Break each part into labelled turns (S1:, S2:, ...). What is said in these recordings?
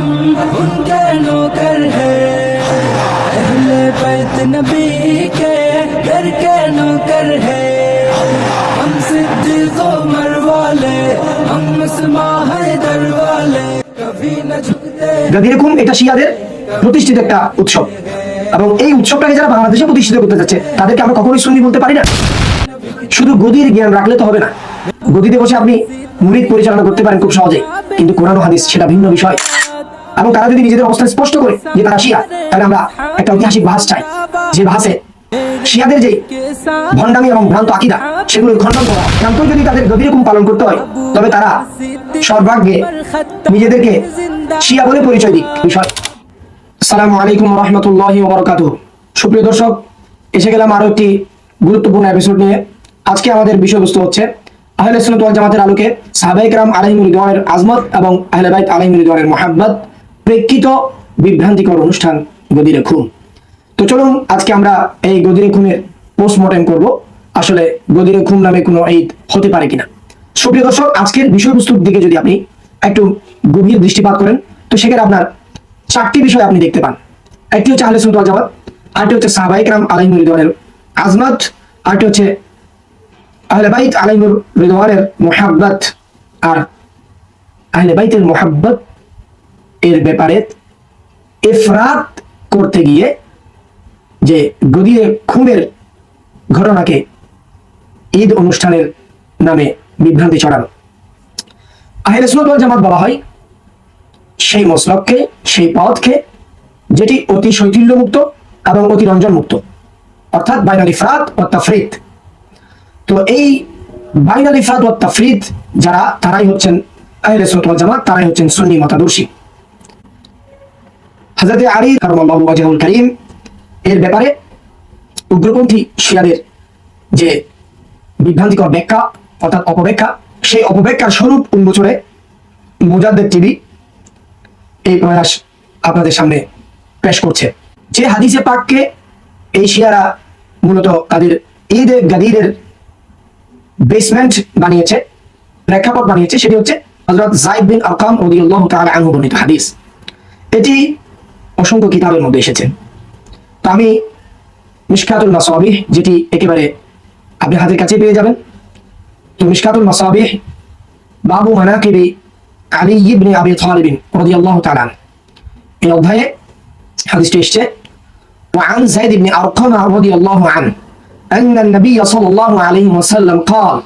S1: हम उनके नौकर है अहले बैत नबी के घर के नौकर है हम सिद्दीक उमर वाले हम उस्मा हैदर वाले कभी न झुकते
S2: যদি এরকম এটা শিয়াদের প্রতিষ্ঠিত একটা উৎসব এবং এই উৎসবটাকে যারা বাংলাদেশে প্রতিষ্ঠিত করতে যাচ্ছে তাদেরকে আমরা কখনোই সুন্নি বলতে পারি না শুধু গদির জ্ঞান রাখলে তো হবে না গদিতে বসে আপনি মুরিদ পরিচালনা করতে পারেন খুব সহজে কিন্তু কোরআন ও হাদিস সেটা ভিন্ন বিষয় এবং তারা যদি নিজেদের অবস্থান স্পষ্ট করে যে তারা শিয়া তাহলে আমরা একটা ঐতিহাসিক ভাস চাই যে ভাসে শিয়াদের যে ভণ্ডামি এবং ভ্রান্ত আকিদা সেগুলো খণ্ডন করা ভ্রান্ত যদি তাদের গভীর রকম পালন করতে হয় তবে তারা সর্বাগ্যে নিজেদেরকে শিয়া বলে পরিচয় দিক বিষয় আসসালামু আলাইকুম রহমতুল্লাহ ওবরকাত সুপ্রিয় দর্শক এসে গেলাম আরো একটি গুরুত্বপূর্ণ এপিসোড নিয়ে আজকে আমাদের বিষয়বস্তু হচ্ছে আহলে সুন্নাত ওয়াল জামাতের আলোকে সাহাবায়ে کرام আলাইহিমুর রিদওয়ানের আজমত এবং আহলে বাইত আলাইহিমুর রিদওয়ানের মুহাব্বত প্রেক্ষিত বিভ্রান্তিকর অনুষ্ঠান গদিরে খুন। তো চলুন, আজকে আমরা এই গদিরে খুনের পোস্টমর্টেম করব। আসলে গদিরে খুন নামে কোনো ঈদ হতে পারে কিনা। সুপ্রিয় দর্শক, আজকের বিষয়বস্তুর দিকে যদি আপনি একটু গভীর দৃষ্টিপাত করেন, তো সেখানে আপনার চারটি বিষয় আপনি দেখতে পান। একটি হচ্ছে আহলে সুন্দর জামাত, আরেকটি হচ্ছে সাহবাহিক রাম আলাইম রিদোয়ানের আজমাত আরটি হচ্ছে আহলে বাইত আলাইম রিদোয়ানের মোহাব্বত আর আহলে বাইতের মোহাব্বত এর ব্যাপারে ইফরাত করতে গিয়ে যে গদিরে খুনের ঘটনাকে ঈদ অনুষ্ঠানের নামে বিভ্রান্তি ছড়ানো আহলে ওয়াল জামাত বলা হয়, সেই মসলককে সেই পথকে, যেটি অতি শৈথিল্যমুক্ত এবং অতি রঞ্জন মুক্ত অর্থাৎ বাইনাল ইফরাত ও তাফরিদ। তো এই বাইনাল ইফরাত ও তাফরিদ যারা, তারাই হচ্ছেন আহলে সুন্নাত জামাত, তারাই হচ্ছেন সুন্নি মতাদর্শী। হযরতে আলী কারামাল্লাহু ওয়াজহুল কারীম এর ব্যাপারে উগ্রপন্থী শিয়াদের যে বিভ্রান্তিকর ব্যাখ্যা, অর্থাৎ অপব্যাখ্যা, সেই অপব্যাখ্যার স্বরূপ উন্মোচনে মুজাদ্দের টিভি এই প্রয়াস আপনাদের সামনে পেশ করছে। যে হাদিসে পাককে এই শিয়ারা মূলত তাদের ঈদে গাদিরের বেসমেন্ট বানিয়েছে, প্রেক্ষাপট বানিয়েছে, সেটি হচ্ছে হযরত যায়েদ বিন আরকাম রাদিয়াল্লাহু তাআলা আনহু বর্ণিত হাদিস। এটি অসংখ্য কিতাবের মধ্যে এসেছে তো আমি মিশকাতুল মাসাবিহ যেটি একেবারে আপনি হাতের কাছে পেয়ে যাবেন তো মিশকাতুল মাসাবিহ বাবু মানাকিবি আলী ইবনে আবি তালিব রাদিয়াল্লাহু তাআলা আনহু। এই অধ্যায়ে হাদিসটি এসেছে وعن زيد بن أرقم رضي الله عنه أن النبي صلى الله عليه وسلم قال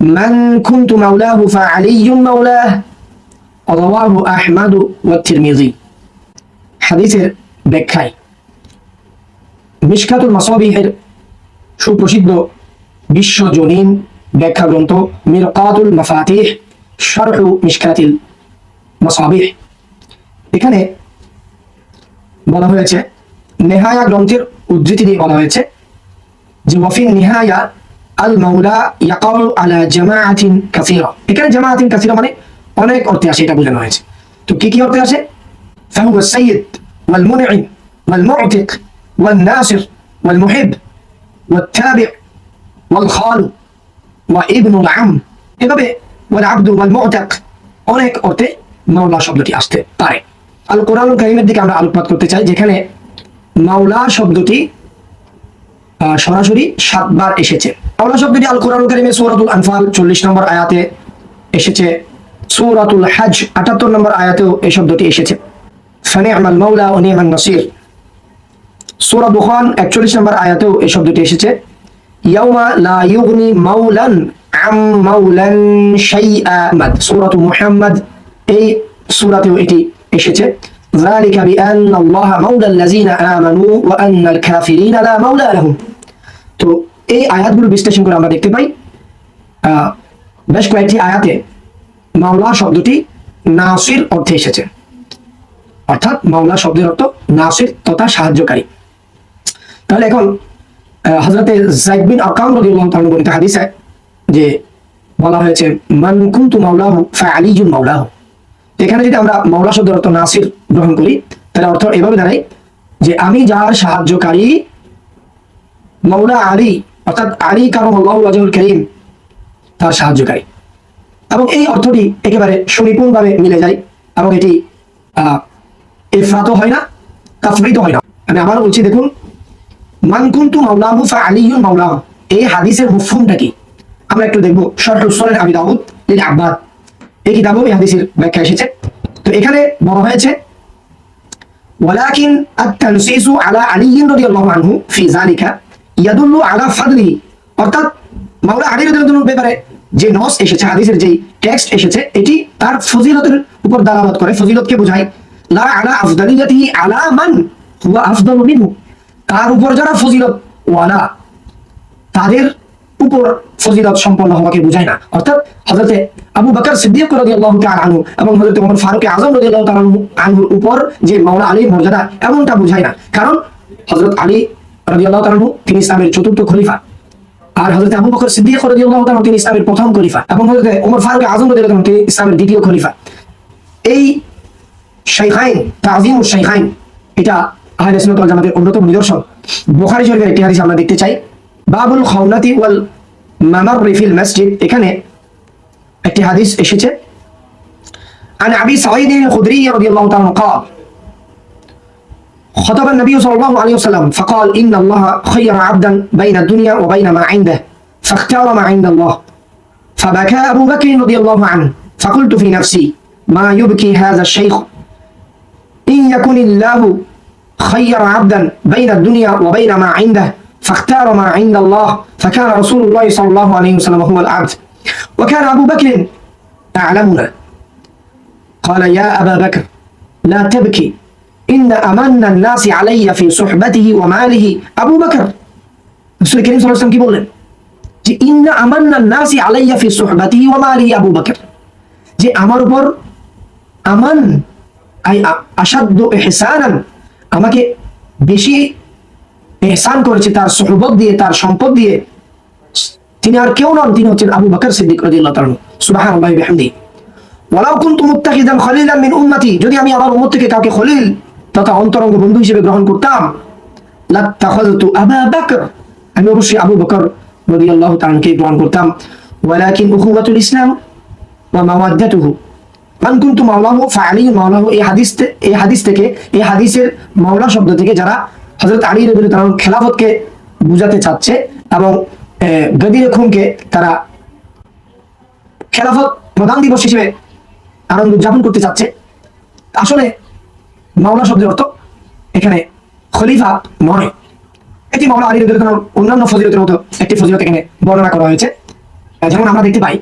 S2: من كنت مولاه فعلي مولاه رواه أحمد والترمذي হাদিসের ব্যাখ্যায়। মিশকাতুল মাসাবিহের সুপ্রসিদ্ধ বিশ্বজনীন ব্যাখ্যা গ্রন্থ মিরকাতুল মাফাতিহ, শরহু মিশকাতিল মাসাবিহ। এখানে বলা হয়েছে, নেহায়া গ্রন্থের উদ্ধৃতি দিয়ে বলা হয়েছে যে, ওয়াফিন নিহায়া আল মাউলা ইয়াকাউ আলা জামাআতিন কাসীরা। এখানে জামাআতিন কাসীরা মানে অনেক অর্থে আসে, এটা বোঝানো হয়েছে। তো কি কি অর্থে আসে? فهو السيد والمنعم والمعتق والناصر والمحب والتابع والخال وابن العم এভাবে والعبد والمعتق অনেক অর্থে মাওলা শব্দটি আসতে পারে আল কোরআন কারিমের দিকে আমরা আলোকপাত করতে চাই যেখানে মাওলা শব্দটি আহ, সরাসরি সাতবার এসেছে মাওলা শব্দটি আল কোরআন কারিমে সূরাতুল আনফাল চল্লিশ নম্বর আয়াতে এসেছে সূরাতুল হজ আটাত্তর নম্বর আয়াতেও এই শব্দটি এসেছে ফানি'মাল মাওলা ও নি'মান নাসির সূরা দুখান 41 নম্বর আয়াতেও এই শব্দটি এসেছে ইয়াউমা লা ইউগনি মাওলান আম মাওলান শাইআ মাদ সূরাতু মুহাম্মদ এই সূরাতেও এটি এসেছে ذلك بأن الله مولى الذين آمنوا وأن الكافرين لا مولى لهم তো এই আয়াতগুলো বিশ্লেষণ করে আমরা দেখতে পাই আহ, বেশ কয়েকটি আয়াতে মাওলা শব্দটি নাসির অর্থে এসেছে অর্থাৎ মাওলা শব্দের অর্থ নাসির তথা সাহায্যকারী। তাহলে এখন আহ, হযরতে যায়েদ বিন আরকাম রাদিয়াল্লাহু তাআলা বর্ণিত হাদিসে যে বলা হয়েছে মান কুনতু মাওলাহু ফাআলিয়ুন মাওলাহু। তো এখানে যদি আমরা মাওলা শব্দের অর্থ নাসির গ্রহণ করি তাহলে অর্থ এভাবে দাঁড়ায় যে আমি যার সাহায্যকারী মাওলা আলী অর্থাৎ আলী কারণ আল্লাহু করিম তার সাহায্যকারী। এবং এই অর্থটি একেবারে সুনিপুণভাবে মিলে যায় এবং এটি হয় না হয় না। আমি বলছি, দেখুন ফা এই হাদিসের কি? আমরা একটু শরহুল সুনান আবি দাউদ লিল আব্বাদ। এই এই হাদিসের ব্যাখ্যা এসেছে। তো এখানে বড় হয়েছে, ওয়ালাকিন আত-তানসিস আলা আলী রাদিয়াল্লাহু আনহু ফি যালিকা ইয়াদুল্লু আলা ফাদলি। অর্থাৎ মাওলা আলী রাদিয়াল্লাহু ব্যাপারে যে নস এসেছে, হাদিসের যে টেক্সট এসেছে, এটি তার ফজিলতের উপর দালালত করে। ফজিলতকে বোঝায় লা আলা আফদালিয়াতিহি আলা মান হুয়া আফদালু মিনহু। তার উপর যারা ফজিলত ওয়ালা, তাদের উপর ফজিলত সম্পন্ন হওয়াকে বোঝায় না। অর্থাৎ আবু বকর সিদ্দিক রাদিয়াল্লাহু তাআলা আনহু এবং হযরতে ওমর ফারুক আযম রাদিয়াল্লাহু তাআলা আনহুর উপর যে মাওলানা আলীর মর্যাদা, এমনটা বোঝায় না। কারণ হযরত আলী রাদিয়াল্লাহু তাআলা তিনি ইসলামের চতুর্থ খলিফা। আর হযরত আবু বকর সিদ্দিক রাদিয়াল্লাহু তাআলা তিনি ইসলামের প্রথম খলিফা। এবং হযরত ওমর ফারুক আযম রাদিয়াল্লাহু তাআলা তিনি ইসলামের দ্বিতীয় খলিফা। এই শাইখাইন তাজিম ও শাইখাইন এটা আহলে সুন্নাত ওয়াল জামাতের অন্যতম নিদর্শন বুখারী শরীফের একটি হাদিস আমরা দেখতে চাই বাবুল খাওনাতি ওয়াল মামাররি ফিল মসজিদ এখানে একটি হাদিস এসেছে عن ابي سعيد الخدري رضي الله تعالى عنه قال خطب النبي صلى الله عليه وسلم فقال ان الله خير عبدا بين الدنيا وبين ما عنده فاختار ما عند الله فبكى ابو بكر رضي الله عنه فقلت في نفسي ما يبكي هذا الشيخ إن يكن الله خير عبدا بين الدنيا وبين ما عنده فاختار ما عند الله فكان رسول الله صلى الله عليه وسلم هو العبد وكان أبو بكر أعلمنا قال يا أبا بكر لا تبكي إن أمن الناس علي في صحبته وماله أبو بكر رسول الكريم صلى الله عليه وسلم কি বললেন যে ইন্না আমান্না নাসি আলাইয়া ফি সুহবাতিহি ওয়া মালিহি আবু বকর যে আমার উপর আমান আমাকে বেশি এহসান করেছে তার সহবত দিয়ে, তার সম্পদ দিয়ে। তিনি আর কেউ নন, তিনি হচ্ছেন আবু বকর সিদ্দিক রাদিয়াল্লাহু তাআলা সুবহানাল্লাহি বিহামদিহি ওয়ালাউ কুনতু মুত্তাখিদান যদি আমি আমার উম্মত থেকে কাউকে খলিল তথা অন্তরঙ্গ বন্ধু হিসেবে গ্রহণ করতাম, লাত্তাখাযতু আবা বকর। আমি অবশ্যই আবু বকর রাদিয়াল্লাহু তাআলাকে গ্রহণ করতাম। ওয়ালাকিন উখুওয়াতুল ইসলাম ওয়া মাওয়াদ্দাতুহু। মান কুনতু মাওলাহু ফাআলী মাওলাহু, এই হাদিস এই হাদিস থেকে, এই হাদিসের মাওলা শব্দ থেকে যারা হযরত আলী রাদিয়াল্লাহু তাআলার খেলাফতকে বুঝাতে চাচ্ছে এবং গদির খুনকে তারা খেলাফত প্রধান দিবস হিসেবে আনন্দ উদযাপন করতে চাচ্ছে। আসলে মাওলা শব্দের অর্থ এখানে খলিফা নয় এটি মাওলা আলী রাদিয়াল্লাহু অন্যান্য ফজিলতের মতো একটি ফজিলত এখানে বর্ণনা করা হয়েছে। যেমন আমরা দেখতে পাই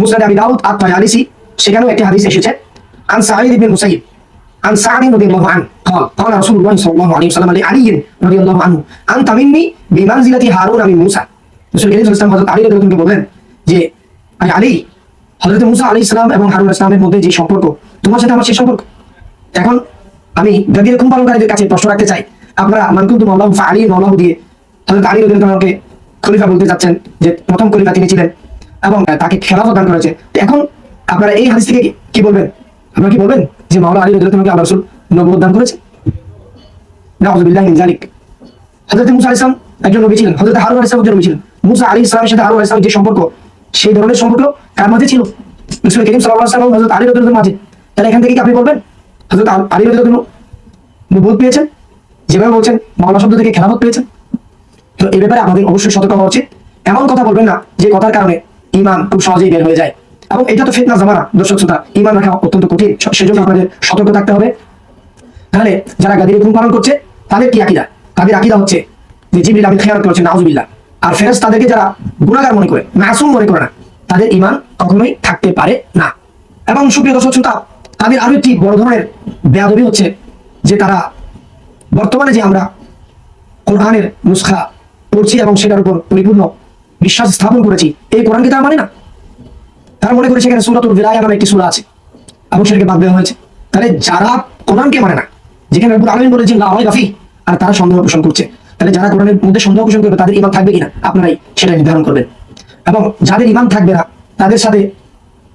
S2: মুসনাদ আবি দাউদ আত-তায়ালিসি সেখানেও একটি হাদিস এসেছে আন সাঈদ ইবনে মুসাইয়িব عن سعد رضي الله عنه قال قال رسول الله صلى الله عليه وسلم لعلي رضي الله عنه أنت مني بمنزلة هارون من موسى রসুল করিম সাল্লাল্লাহু আলাইহি হযরত আলী রাদিয়াল্লাহু আনহুকে বললেন যে আই আলী হযরত মুসা আলাইহিস সালাম এবং হারুন ইসলামের মধ্যে যে সম্পর্ক তোমার সাথে আমার সেই সম্পর্ক এখন আমি গাদির খুন পালনকারীদের কাছে প্রশ্ন রাখতে চাই আপনারা মানকুন্তু মাওলাহু ফাআলী মাওলাহু দিয়ে হযরত আলী রাদিয়াল্লাহু আনহুকে খলিফা বলতে চাচ্ছেন যে প্রথম খলিফা তিনি ছিলেন এবং তাকে খেলাফত দান করেছে। এখন আপনারা এই হাদিস থেকে কি- বলবেন? আপনারা কি বলবেন যে মাওলা আলী রাদিয়াল্লাহু আনহুকে আল্লাহ রাসূল নবুয়ত দান করেছে? নাউযুবিল্লাহি মিন যালিক। হযরত মুসা আলাইহিস সালাম একজন নবী ছিলেন, হযরত হারুন আলাইহিস সালাম একজন নবী ছিলেন। মুসা আলাইহিস সালামের সাথে হারুন আলাইহিস সালামের যে সম্পর্ক, সেই ধরনের সম্পর্ক কার মাঝে ছিল? রাসূল করিম সাল্লাল্লাহু আলাইহি ওয়াসাল্লাম হযরত আলী রাদিয়াল্লাহু আনহুর মাঝে। তাহলে এখান থেকে কি আপনি বলবেন? হযরত আল- আনহু নবুয়ত পেয়েছেন? যেভাবে বলছেন, মাওলা শব্দ থেকে খেলাফত পেয়েছেন? তো এই ব্যাপারে আমাদের অবশ্যই সতর্ক হওয়া উচিত। এমন কথা বলবেন না যে কথার কারণে ইমান খুব সহজেই বের হয়ে যায়। এবং এটা তো ফিতনা জামানা, দর্শক শ্রোতা, ইমান রাখা অত্যন্ত কঠিন। সেজন্য আপনাদের সতর্ক থাকতে হবে। তাহলে যারা গাদির হুকুম পালন করছে, তাদের কি আকিদা? তাদের আকিদা হচ্ছে যে জিবরিল আমিন খেয়াল করেছে নাউজুবিল্লাহ। আর ফেরেস তাদেরকে যারা গুণাগার মনে করে, মাসুম মনে করে না, তাদের ইমান কখনোই থাকতে পারে না। এবং সুপ্রিয় দর্শক শ্রোতা, তাদের আরও একটি বড় ধরনের বেয়াদবি হচ্ছে যে তারা বর্তমানে যে আমরা কোরআনের নুসখা পড়ছি এবং সেটার উপর পরিপূর্ণ বিশ্বাস স্থাপন করেছি। এই কোরআনকে তারা মানে না? তারা মনে করে সেখানে সুরাতুল বিরায়া নামে একটি সুরা আছে। এবং সেটাকে বাদ দেওয়া হয়েছে। তাহলে যারা কোরআনকে মানে না, যেখানে রব্বুল আলামিন বলেছেন, লা রাইবা ফি আর তারা সন্দেহ পোষণ করছে। তাহলে যারা কোরআনের মধ্যে সন্দেহ পোষণ করবে, তাদের ইমান থাকবে কিনা? আপনারাই সেটা নির্ধারণ করবেন। এবং যাদের ইমান থাকবে না, তাদের সাথে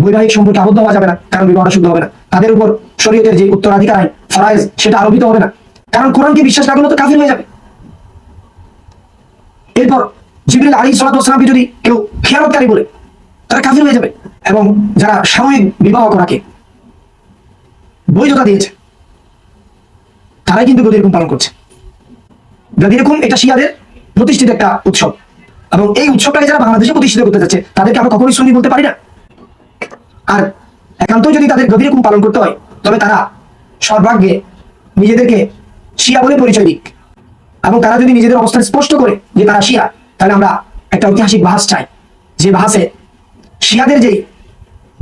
S2: বৈবাহিক সম্পর্কে আবদ্ধ হওয়া যাবে না, কারণ বিবাহটা শুদ্ধ হবে না। তাদের উপর শরীয়তের যে উত্তরাধিকার আইন ফরাইজ সেটা আরোপিত হবে না। কারণ কোরআনকে বিশ্বাস না করলে তো কাফির হয়ে যাবে। এরপর জিবরিল আলী সালাতামকে যদি কেউ খেয়ালতকারী বলে, তারা কাফির হয়ে যাবে। এবং যারা সাময়িক বিবাহ করাকে বৈধতা দিয়েছে, তারাই কিন্তু গদিরকুম পালন করছে। গদিরকুম এটা শিয়াদের প্রতিষ্ঠিত একটা উৎসব। এবং এই উৎসবটাকে যারা বাংলাদেশে প্রতিষ্ঠিত করতে যাচ্ছে, তাদেরকে আমরা কখনোই সুন্নি বলতে পারি না। আর একান্তই যদি তাদের গভীর পালন করতে হয়, তবে তারা সর্বাগ্যে নিজেদেরকে শিয়া বলে পরিচয় দিক। এবং তারা যদি নিজেদের অবস্থান স্পষ্ট করে যে তারা শিয়া তাহলে আমরা একটা ঐতিহাসিক বাহাস চাই। যে বাহাসে শিয়াদের যেই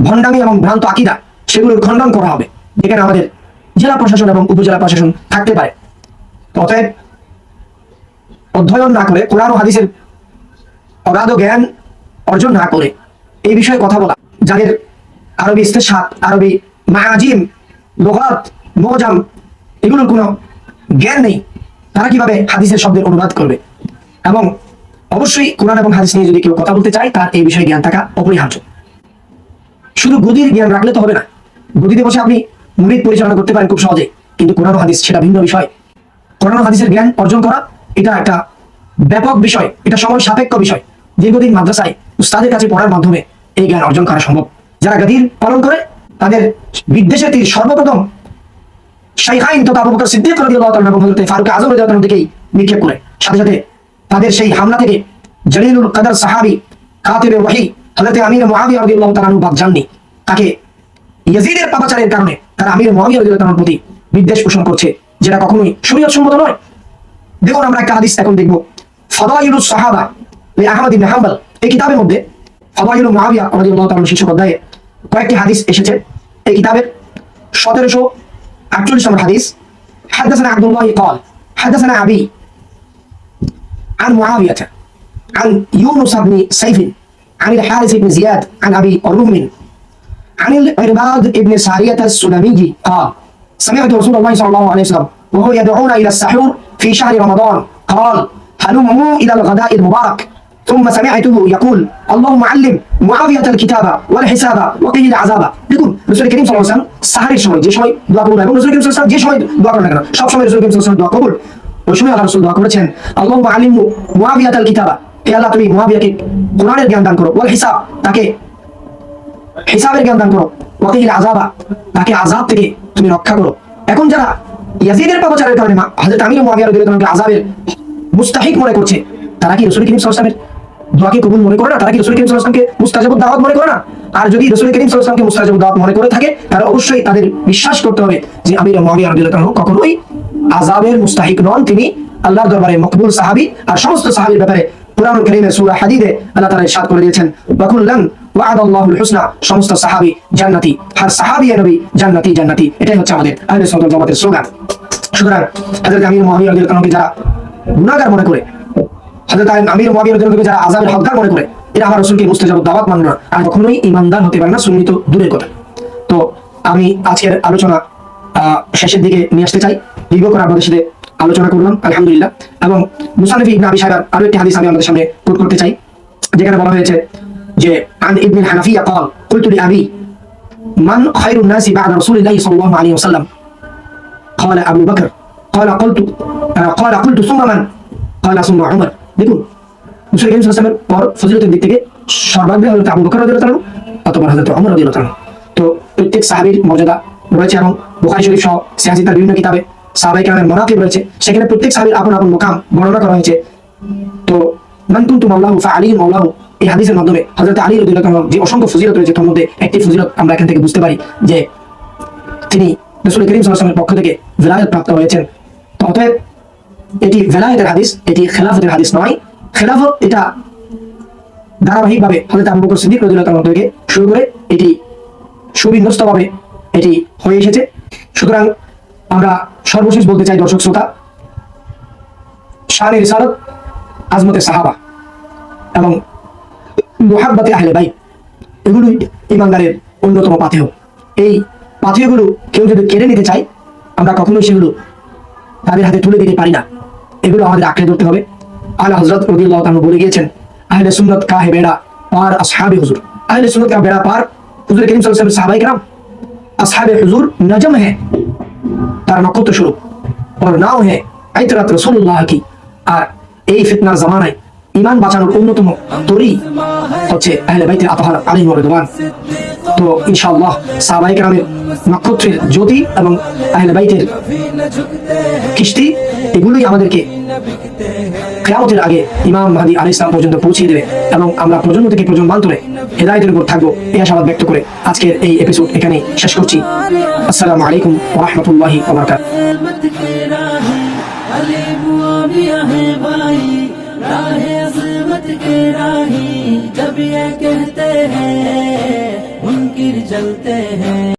S2: ভণ্ডামি এবং ভ্রান্ত আকিদা, সেগুলোর খণ্ডন করা হবে, যেখানে আমাদের জেলা প্রশাসন এবং উপজেলা প্রশাসন থাকতে পারে। অতএব অধ্যয়ন না করে কোরআন ও হাদিসের অগাধ জ্ঞান অর্জন না করে এই বিষয়ে কথা বলা। যাদের আরবি ইস্তেসাত আরবি মায়াজিম লোহাত মোজাম, এগুলোর কোনো জ্ঞান নেই, তারা কীভাবে হাদিসের শব্দের অনুবাদ করবে? এবং অবশ্যই কোরআন এবং হাদিস নিয়ে যদি কেউ কথা বলতে চায়, তার এই বিষয়ে জ্ঞান থাকা অপরিহার্য। শুধু গদির জ্ঞান রাখলে তো হবে না। গদিতে বসে আপনি মুরিদ পরিচালনা করতে পারেন খুব সহজে। কিন্তু কোরআন হাদিস সেটা ভিন্ন বিষয়। কোরআন হাদিসের জ্ঞান অর্জন করা, এটা একটা ব্যাপক বিষয়, এটা সময় সাপেক্ষ বিষয়। দীর্ঘদিন মাদ্রাসায় উস্তাদের কাছে পড়ার মাধ্যমে এই জ্ঞান অর্জন করা সম্ভব। যারা গাদির পালন করে, তাদের বিদ্বেষের তীর সর্বপ্রথম শাইখাইন তথা আবু বকর রাদিয়াল্লাহু তাআলা এবং হযরত ফারুক আযম রাদিয়াল্লাহু তাআলা দিকেই নিক্ষেপ করে। সাথে সাথে তাদের সেই হামলা থেকে জলিলুল কদর সাহাবী কাতিবে ওয়াহি হযরত আমির মুআবিয়া রাদিয়াল্লাহু তাআলা বাদ জাননি তাকে ইয়াজিদের পাপাচারের কারণে তারা আমির মুআবিয়া রাদিয়াল্লাহু তাআলার প্রতি বিদ্বেষ পোষণ করছে যেটা কখনোই শরীয়ত সম্মত নয় দেখুন আমরা একটা হাদিস এখন দেখবো ফাদাইলুস সাহাবা এই আহমদ ইবনে হাম্বল এই কিতাবের মধ্যে ফাদাইলু মুআবিয়া রাদিয়াল্লাহু তাআলা শীর্ষক অধ্যায়ে কয়েকটি হাদিস এসেছে এই কিতাবের সতেরোশো আটচল্লিশ নম্বর হাদিস حدثنا عبد الله قال حدثنا أبي عن معاوية عن يونس بن سيف عن الحارث بن زياد عن أبي الروم عن العرباد بن سارية السلمي قال سمعت رسول الله صلى الله عليه وسلم وهو يدعون إلى السحور في شهر رمضان قال هلموا إلى الغداء المبارك ثم سمعته يقول اللهم علم معاوية الكتاب والحساب وقه العذاب দেখুন রসুল করিম সাল্লাল্লাহু আলাইহি ওয়াসাল্লাম সাহারের সময় যে সময় দোয়া কবুল হয় এবং রসুল করিম সাল্লাল্লাহু আলাইহি ওয়াসাল্লাম যে সময় দোয়া করেন না কেন সব সময় রসুল করিম সাল্লাল্লাহু আলাইহি ওয়াসাল্লাম দোয়া কবুল ওই সময় আল্লাহ রসুল দোয়া করেছেন, আল্লাহুম্মা আলিম মুআবিয়াত আল কিতাবা। আল্লাহ, তুমি কোরআনের জ্ঞান দান করো। ওয়াল হিসাব, তাকে হিসাবের জ্ঞান দান করো। আযাবা, তাকে আযাব থেকে তুমি রক্ষা করো। এখন যারা ইয়াজিদের পাপাচারের কারণে মা, হযরত আমির আযাবের মুস্তাহিক মনে করছে, তারা কি রসুল করিম সাল্লাল্লাহু দোয়াকে কবুল মনে করে না? তারা কি রসুল মুস্তাজাবুদ দাওয়াত মনে করে না? আর যদি রসুল করিম সাল্লাল্লাহু মুস্তাজাবুদ দাওয়াত মনে করে থাকে, তাহলে অবশ্যই তাদের বিশ্বাস করতে হবে যে আমির মুআবিয়া রাদিয়াল্লাহু কখনোই আযাবের মুস্তাহিক নন তিনি। আল্লাহর দরবারে মকবুল সাহাবী আর সমস্ত সাহাবীর ব্যাপারে কোরআন কারীমের সূরা হাদীদে আল্লাহ তাআলা ইরশাদ করে দিয়েছেন। ওয়াকুল্লান ওয়া'আদ আল্লাহুল হুসনা, সমস্ত জান্নাতি। নবী জান্নাতি জান্নাতি। এটাই হচ্ছে আমাদের আহলে সুতরাং যারা মনে করে আমির যারা হকদার মনে করে, এরা আমার দাওয়াত না। আর কখনোই হতে পারে না সুন্নি তো দূরের কথা। তো আমি আজকের আলোচনা শেষের দিকে নিয়ে আসতে চাই। দীর্ঘ করে আপনাদের সাথে আলোচনা করলাম আলহামদুলিল্লাহ এবং মুসানিফ ইবনে আবি সাহেবের আরো একটি হাদিস আমি আমাদের সামনে কোট করতে চাই যেখানে বলা হয়েছে যে আন ইবনে হানাফিয়া قال قلت لأبي من خير الناس بعد رسول الله صلى الله عليه وسلم قال أبو بكر قال قلت آه، قال قلت ثم من قال ثم عمر দেখুন মুসলিম করিম সাল্লাল্লাহু আলাইহি ওয়াসাল্লামের পর ফজিলতের দিক থেকে সর্বাগ্রে হযরত আবু বকর রাদিয়াল্লাহু তাআলা অথবা হযরত ওমর রাদিয়াল্লাহু তাআলা তো প্রত্যেক সাহাবীর মর্যাদা রয়েছে এবং বুখারী শরীফ সহ সিয়াসি তার বিভিন্ন কিতাবে সাহাবায়ে কেরামের মানাকিব রয়েছে। সেখানে প্রত্যেক সাহাবীর আপন আপন মুকাম বর্ণনা করা হয়েছে। তো কুনতু মাওলাহু ফা আলী মাওলাহু, এই হাদিসের মাধ্যমে হযরত আলী রাদিয়াল্লাহু যে অসংখ্য ফজিলত রয়েছে, তার মধ্যে একটি ফজিলত আমরা এখান থেকে বুঝতে পারি যে তিনি রাসূল করিম সাল্লাল্লাহু পক্ষ থেকে প্রাপ্ত হয়েছেন। তো অতএব এটি ভেলায়েতের হাদিস, এটি খেলাফতের হাদিস নয়। খেলাফত এটা ধারাবাহিকভাবে হযরত আবু বকর সিদ্দিক রাদিয়াল্লাহু থেকে শুরু করে এটি সুবিন্যস্তভাবে এটি হয়ে এসেছে। সুতরাং আমরা সর্বশেষ বলতে চাই দর্শক শ্রোতা শানের রিসালত আজমতে সাহাবা এবং মুহাব্বতে আহলে বাইত এগুলোই ইমানদারের অন্যতম পাথেয় এই পাথেয়গুলো কেউ যদি কেড়ে নিতে চায় আমরা কখনোই সেগুলো তাদের হাতে তুলে দিতে পারি না এগুলো আমাদের আঁকড়ে ধরতে হবে আলা হজরত রদিল্লাহ তাআলা বলে গিয়েছেন আহলে সুন্নত কা হে বেড়া পার আসহাবে হুজুর আহলে সুন্নত কা বেড়া পার হুজুর করিম সাল্লাল্লাহু আলাইহি ওয়াসাল্লাম সাহাবায়ে کرام আসহাবে হুজুর নজম है তার নক্ষত্র স্বরূপ। ওর নাম হে আইতরাত রসুল্লাহ কি আর এই ফিতনার জামানায় ঈমান বাঁচানোর অন্যতম তরি হচ্ছে আহলে বাইতের আতহার আলী মরদওয়ান তো ইনশাআল্লাহ সাহাবাই গ্রামের নক্ষত্রের জ্যোতি এবং আহলে বাইতের কিস্তি এগুলোই আমাদেরকে কেয়ামতের আগে ইমাম মাহাদি আলী ইসলাম পর্যন্ত পৌঁছে দেবে এবং আমরা প্রজন্ম থেকে প্রজন্মান্তরে হেদায়তের উপর থাকব এই আশাবাদ ব্যক্ত করে আজকের এই এপিসোড এখানে শেষ করছি। আসসালামু আলাইকুম ওরহমতুল্লাহি ওবরকাত
S1: राह अजमत के राही जब ये कहते हैं मुनकिर जलते हैं।